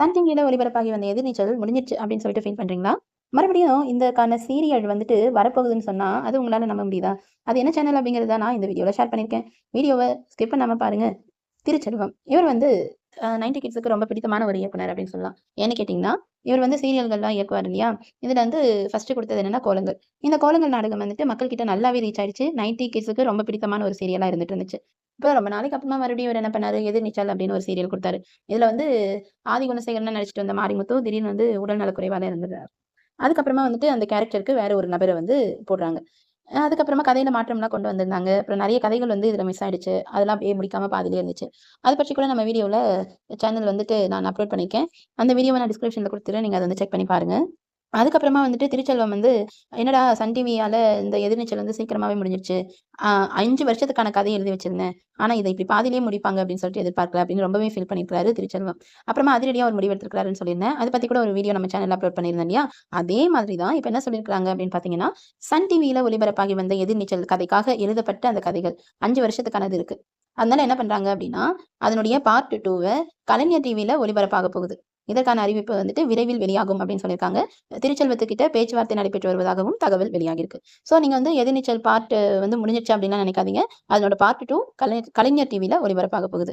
Sun டிவியில ஒளிபரப்பாகி வந்த எதிர்நீச்சல் முடிஞ்சிருச்சு அப்படின்னு சொல்லிட்டு ஃபீல் பண்றீங்களா? மறுபடியும் இந்தக்கான சீரியல் வந்துட்டு வரப்போகுதுன்னு சொன்னா, அது உங்களால நம்ப முடியுதா? அது என்ன சேனல் அப்படிங்கிறத நான் இந்த வீடியோல ஷேர் பண்ணியிருக்கேன். வீடியோவை ஸ்கிப் பண்ணாம பாருங்க. திருச்செல்வம். இவர் வந்து நைன்டி கிட்ஸுக்கு ரொம்ப பிடித்தமான ஒரு இயக்குனர் அப்படின்னு சொல்லலாம். ஏன்னு கேட்டிங்கன்னா இவர் வந்து சீரியல்கள்லாம் இயக்குவார் இல்லையா? இதுல வந்து ஃபர்ஸ்ட்டு கொடுத்தது என்னன்னா கோலங்கள். இந்த கோலங்கள் நாடகம் வந்துட்டு மக்கள்கிட்ட நல்லாவே ரீச் ஆயிடுச்சு. 90 கிட்ஸுக்கு ரொம்ப பிடித்தமான ஒரு சீரியலாக இருந்துட்டு இருந்துச்சு. இப்போ ரொம்ப நாளைக்கு அப்புறமா மறுபடியும் இவரு என்ன பண்ணாரு, எதிர்நீச்சல் அப்படின்னு ஒரு சீரியல் கொடுத்தாரு இதுல வந்து ஆதி குணசேகரன் நடிச்சிட்டு வந்த மாரிமுத்து திடீர்னு வந்து உடல் நலக்குறைவால இருந்தார் அதுக்கப்புறமா வந்துட்டு அந்த கேரக்டருக்கு வேற ஒரு நபரை வந்து போடுறாங்க. அதுக்கப்புறமா கதையில மாற்றம்லாம் கொண்டு வந்திருந்தாங்க. அப்புறம் நிறைய கதைகள் வந்து இதுல மிஸ் ஆயிடுச்சு. அதெல்லாம் அப்படியே முடிக்காம பாதிலே இருந்துச்சு. அது பற்றி கூட நம்ம வீடியோல சேனல் வந்துட்டு நான் அப்லோட் பண்ணியிருக்கேன். அந்த வீடியோவ நான் டிஸ்கிரிப்ஷன்ல கொடுத்துருவேன் நீங்க அதை வந்து செக் பண்ணி பாருங்க. அதுக்கப்புறமா வந்துட்டு திருச்செல்வம் வந்து, "என்னடா சன் டிவியால இந்த எதிர்நீச்சல் வந்து சீக்கிரமாவே முடிஞ்சிருச்சு. அஞ்சு வருஷத்துக்கான கதை எழுதி வச்சிருந்தேன். ஆனா இதை இப்படி பாதிலேயே முடிப்பாங்க அப்படின்னு சொல்லிட்டு எதிர்பார்க்கல" அப்படின்னு ரொம்பவே ஃபீல் பண்ணிருக்காரு திருச்செல்வம். அப்புறமா அதிரடியா ஒரு முடிவு எடுத்திருக்காருன்னு சொல்லியிருந்தேன். அதை பத்தி கூட ஒரு வீடியோ நம்ம சேனல் அப்லோட் பண்ணியிருந்தேன் இல்லையா? அதே மாதிரி தான் இப்ப என்ன சொல்லியிருக்காங்க அப்படின்னு பார்த்தீங்கன்னா, சன் டிவியில ஒளிபரப்பாகி வந்த எதிர்நீச்சல் கதைக்காக எழுதப்பட்ட அந்த கதைகள் அஞ்சு வருஷத்துக்கானது இருக்கு. அதனால என்ன பண்றாங்க அப்படின்னா, அதனுடைய பார்ட் டூவை கலைஞர் டிவியில ஒளிபரப்பாக போகுது. இதற்கான அறிவிப்பு வந்துட்டு விரைவில் வெளியாகும் அப்படின்னு சொல்லியிருக்காங்க. திருச்செல்வத்துக்கிட்ட பேச்சுவார்த்தை நடைபெற்று வருவதாகவும் தகவல் வெளியாகிருக்கு ஸோ நீங்கள் வந்து எதிர்நீச்சல் பார்ட் வந்து முடிஞ்சிருச்சு அப்படின்லாம் நினைக்காதீங்க. அதனோட பார்ட் டூ கலை கலைஞர் டிவியில் ஒளிபரப்பாக போகுது.